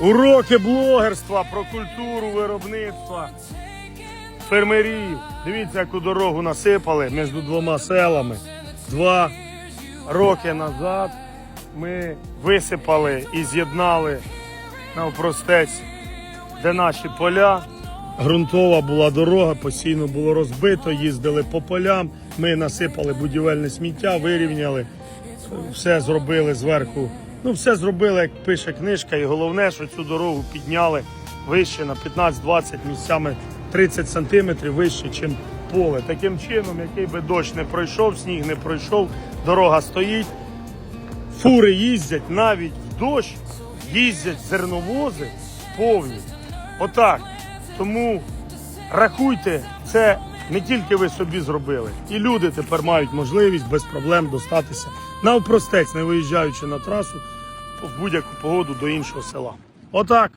Уроки блогерства про культуру виробництва фермерів. Дивіться, яку дорогу насипали між двома селами. Два роки назад ми висипали і з'єднали навпростець, де наші поля. Грунтова була дорога, постійно було розбито, їздили по полям. Ми насипали будівельне сміття, вирівняли, все зробили зверху. Ну, все зробили, як пише книжка, і головне, що цю дорогу підняли вище на 15-20 місцями 30 сантиметрів вище, ніж поле. Таким чином, який би дощ не пройшов, сніг не пройшов, дорога стоїть. Фури їздять навіть в дощ, їздять зерновози повні. Отак. Тому рахуйте, це не тільки ви собі зробили. І люди тепер мають можливість без проблем достатися навпростець, не виїжджаючи на трасу в будь-яку погоду до іншого села. Отак.